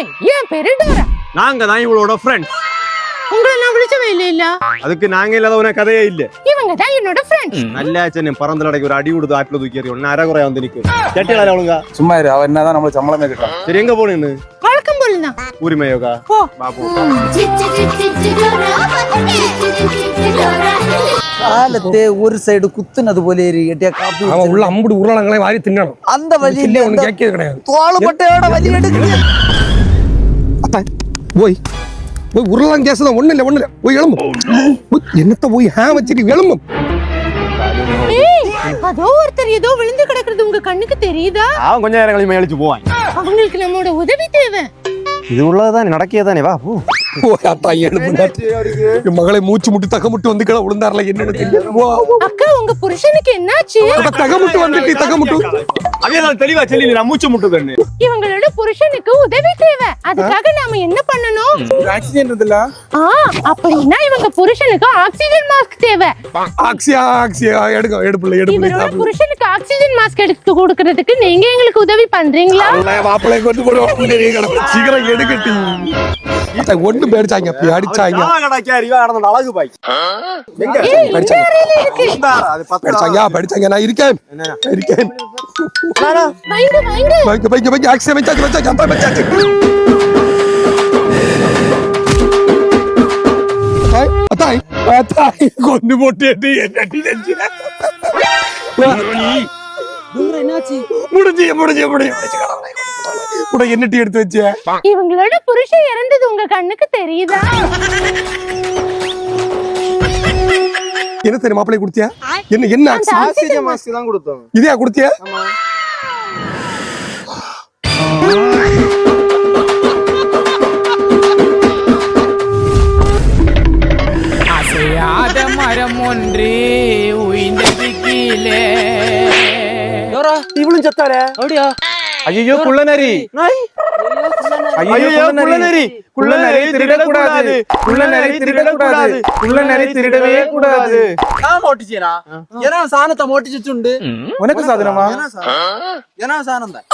Hi ஏன் பேரு Dora? நாங்க தான் இவளோட ஃப்ரெண்ட்ஸ் உங்களை நான் விழிச்சவே இல்ல இல்ல. அதுக்கு நாங்க இல்லாத ஒரு கதையே இல்ல. இவங்க தான் என்னோட ஃப்ரெண்ட்ஸ் நல்ல சென்னை பறந்த ஒரு அடி விடுது ஆப்பிள் தூக்கி எறியும். ஒன்னு அரை வந்து நிக்கு. செட்டியாள அவளுங்க? சும்மா இரு அவ என்னதான் நம்மள சம்பளமே கேட்டான் சரி எங்க போனேன்னு வழக்கம் போல தான் உரிமை யோகா. போ. பாபு காலத்தே ஒரு சைடு குத்துனது போல எட்டியா காப்பி அவன் உள்ள அம்புடு உருளங்களை வாரி திங்கணும் அந்த வழியில உனக்கு கேட்கிறது கிடையாது. தோளுப்பட்டையோட வழி எடுக்கு ஓய் ஓய் உருளாம் கேஸ் தான் ஒண்ணு இல்ல ஒண்ணு இல்ல. ஓய் எழும்பு. என்னத்த போய் ஹே வச்சிட்டு எழும்பு. அதோ ஒருத்தர் ஏதோ விழுந்து கிடக்குறது உங்க கண்ணுக்கு தெரியுதா? அவன் கொஞ்ச நேரம் கழிச்சு போவான். அவங்களுக்கு நம்மளோட உதவி தேவை. இது உள்ளதான் நடக்கியதானே வா பூ. மகளை மூச்சு முட்டி தகமுட்டு வந்து கிட விழுந்தார்ல என்னன்னு தெரியல அக்கா உங்க புருஷனுக்கு என்னாச்சு? தகமுட்டு வந்துட்டு தகமுட்டு. தெளிவா சொல்லி மூச்சு முட்டுதேன்னு இவங்களோட புருஷனுக்கு உதவி தேவை. நாம என்ன பண்ணணும்? புருஷனுக்கு ஆக்சிஜன் மாஸ்க் தேவை. ஆக்சியா ஆக்சியா எடுக்க எடுப்புல இவரோட எடுப்புல புருஷனுக்கு ஆக்சிஜன் மாஸ்க் எடுத்து கொடுக்கறதுக்கு நீங்க எங்களுக்கு உதவி பண்றீங்களா? மாப்பிள்ளை கொண்டு போடுவாங்க சீக்கிரம் எடுக்கட்டி. ஒண்ணு பேடிச்சாங்க அப்படி அடிச்சாங்க. அழகு பாய். படிச்சாங்க. படிச்சாங்க நான் இருக்கேன். இருக்கேன். வைங்க வைங்க. கொண்டு போட்டு என்னட்டி எடுத்து வச்ச இவங்களோட புருஷன் இறந்தது உங்க கண்ணுக்கு தெரியுதா என்ன சரி குடுத்தியா என்ன என்ன ஆக்சிஜன் மாஸ்க் தான் கொடுத்தோம் இவளும் செத்தாளே? அப்படியா? ஐயோ குள்ளநரி. நாய். ஐயோ குள்ளநரி. குள்ளநரி. திருட கூடாது குள்ளநரி திருட கூடாது குள்ளநரி திருடவே கூடாது. நான் மோட்டிச்சேனா ஏனா சாணத்தை மோட்டிச்சுண்டு உனக்கு சாதனமா? ஏனா சாணம் தான்